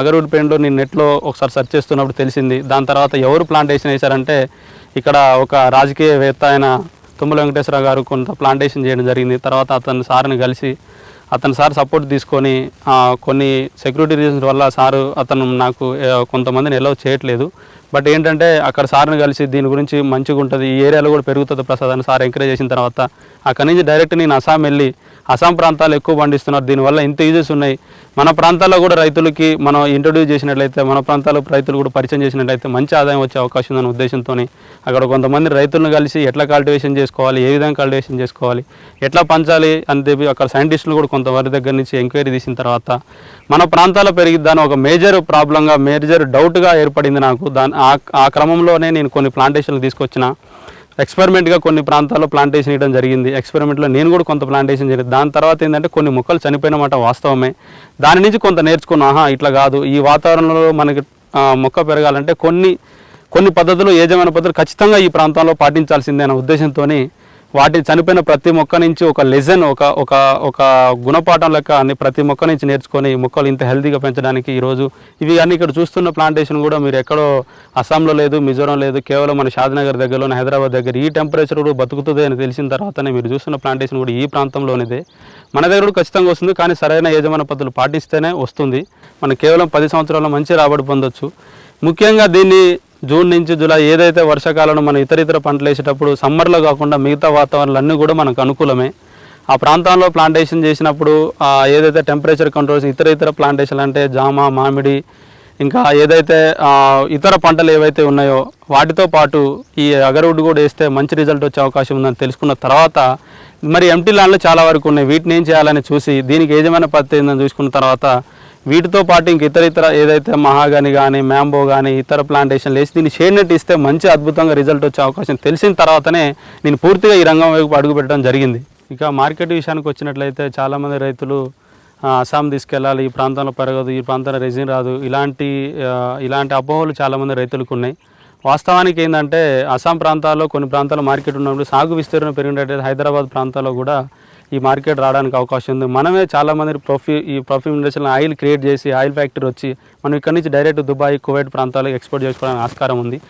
అగరూడ్ పెయింట్లో నేను నెట్లో ఒకసారి సెర్చ్ చేస్తున్నప్పుడు తెలిసింది. దాని తర్వాత ఎవరు ప్లాంటేషన్ వేశారంటే ఇక్కడ ఒక రాజకీయవేత్త అయిన తుమ్మల వెంకటేశ్వర గారు కొంత ప్లాంటేషన్ చేయడం జరిగింది. తర్వాత అతని సార్ని కలిసి అతను సార్ సపోర్ట్ తీసుకొని కొన్ని సెక్యూరిటీ రీజన్స్ వల్ల సారు అతను నాకు కొంతమందిని ఎలా చేయట్లేదు. బట్ ఏంటంటే అక్కడ సార్ని కలిసి దీని గురించి మంచిగా ఉంటుంది ఈ ఏరియాలో కూడా పెరుగుతుంది ప్రసాద్ అని సార్ ఎంకరేజ్ చేసిన తర్వాత అక్కడి నుంచి డైరెక్ట్ నేను అస్సాం వెళ్ళి అస్సాం ప్రాంతాలు ఎక్కువ పండిస్తున్నారు. దీనివల్ల ఇంత యూజెస్ ఉన్నాయి. మన ప్రాంతాల్లో కూడా రైతులకి మనం ఇంట్రొడ్యూస్ చేసినట్లయితే మన ప్రాంతాల్లో రైతులు కూడా పరిచయం చేసినట్లయితే మంచి ఆదాయం వచ్చే అవకాశం ఉందనే ఉద్దేశంతో అక్కడ కొంతమంది రైతులను కలిసి ఎట్లా కల్టివేషన్ చేసుకోవాలి ఏ విధంగా కల్టివేషన్ చేసుకోవాలి ఎట్లా పంచాలి అని చెప్పి అక్కడ సైంటిస్టులు కూడా వారి దగ్గర నుంచి ఎంక్వైరీ తీసిన తర్వాత మన ప్రాంతాల్లో పెరిగిద్దాని ఒక మేజర్ ప్రాబ్లంగా మేజర్ డౌట్గా ఏర్పడింది నాకు. దాని ఆ ఆ క్రమంలోనే నేను కొన్ని ప్లాంటేషన్లు తీసుకొచ్చిన. ఎక్స్పెరిమెంట్గా కొన్ని ప్రాంతాల్లో ప్లాంటేషన్ ఇవ్వడం జరిగింది. ఎక్స్పెరిమెంట్లో నేను కూడా కొంత ప్లాంటేషన్ జరిగింది. దాని తర్వాత ఏంటంటే కొన్ని మొక్కలు చనిపోయినమాట వాస్తవమే. దాని నుంచి కొంత నేర్చుకున్నా ఆహా ఇట్లా కాదు. ఈ వాతావరణంలో మనకి మొక్క పెరగాలంటే కొన్ని కొన్ని పద్ధతులు ఏజమైన పద్ధతులు ఖచ్చితంగా ఈ ప్రాంతంలో పాటించాల్సిందే అనే ఉద్దేశంతో వాటి చనిపోయిన ప్రతి మొక్క నుంచి ఒక లెజన్ ఒక ఒక ఒక గుణపాఠం లెక్క అన్ని ప్రతి మొక్క నుంచి నేర్చుకొని ఈ మొక్కలు ఇంత హెల్తీగా పెంచడానికి ఈరోజు ఇవి అన్ని ఇక్కడ చూస్తున్న ప్లాంటేషన్ కూడా మీరు ఎక్కడో అస్సాంలో లేదు మిజోరం లేదు కేవలం మన షాద్నగర్ దగ్గరలోనే హైదరాబాద్ దగ్గర ఈ టెంపరేచర్ కూడా బతుకుతుంది అని తెలిసిన తర్వాతనే మీరు చూస్తున్న ప్లాంటేషన్ కూడా ఈ ప్రాంతంలోనిదే. మన దగ్గర కూడా ఖచ్చితంగా వస్తుంది కానీ సరైన యజమాన పద్ధతులు పాటిస్తేనే వస్తుంది. మనం కేవలం పది సంవత్సరాల మంచి రాబడి పొందొచ్చు. ముఖ్యంగా దీన్ని జూన్ నుంచి జూలై ఏదైతే వర్షాకాలంలో మనం ఇతర ఇతర పంటలు వేసేటప్పుడు సమ్మర్లో కాకుండా మిగతా వాతావరణాలు అన్నీ కూడా మనకు అనుకూలమే. ఆ ప్రాంతంలో ప్లాంటేషన్ చేసినప్పుడు ఏదైతే టెంపరేచర్ కంట్రోల్స్ ఇతర ఇతర ప్లాంటేషన్ అంటే జామ మామిడి ఇంకా ఏదైతే ఇతర పంటలు ఏవైతే ఉన్నాయో వాటితో పాటు ఈ అగరవుడ్ కూడా వేస్తే మంచి రిజల్ట్ వచ్చే అవకాశం ఉందని తెలుసుకున్న తర్వాత మరి ఎంటీ ల్యాండ్లు చాలా వరకు ఉన్నాయి. వీటిని ఏం చేయాలని చూసి దీనికి ఏజమైన పద్ధతి ఏందని చూసుకున్న తర్వాత వీటితో పాటు ఇంక ఇతర ఇతర ఏదైతే మహాగాని కానీ మ్యాంబో కానీ ఇతర ప్లాంటేషన్లు వేసి దీన్ని షేడ్ నెట్ ఇస్తే మంచి అద్భుతంగా రిజల్ట్ వచ్చే అవకాశం తెలిసిన తర్వాతనే నేను పూర్తిగా ఈ రంగం వైపు అడుగు పెట్టడం జరిగింది. ఇక మార్కెట్ విషయానికి వచ్చినట్లయితే చాలామంది రైతులు అస్సాం తీసుకెళ్ళాలి ఈ ప్రాంతంలో పెరగదు ఈ ప్రాంతంలో రెజిన్ రాదు ఇలాంటి ఇలాంటి అపోహలు చాలామంది రైతులకు ఉన్నాయి. వాస్తవానికి ఏంటంటే అస్సాం ప్రాంతాల్లో కొన్ని ప్రాంతాల్లో మార్కెట్ ఉన్నప్పుడు సాగు విస్తీర్ణం పెరిగినట్టయితే హైదరాబాద్ ప్రాంతాల్లో కూడా ఈ మార్కెట్ రావడానికి అవకాశం ఉంది. మనమే చాలామంది ప్రొఫ్యూ ఈ ప్రొఫ్యూమ్ ఇండస్ట్రీలో ఆయిల్ క్రియేట్ చేసి ఆయిల్ ఫ్యాక్టరీ వచ్చి మనం ఇక్కడ నుంచి డైరెక్ట్ దుబాయ్ కువైట్ ప్రాంతాలకు ఎక్స్పోర్ట్ చేసుకోవడానికి ఆస్కారం ఉంది.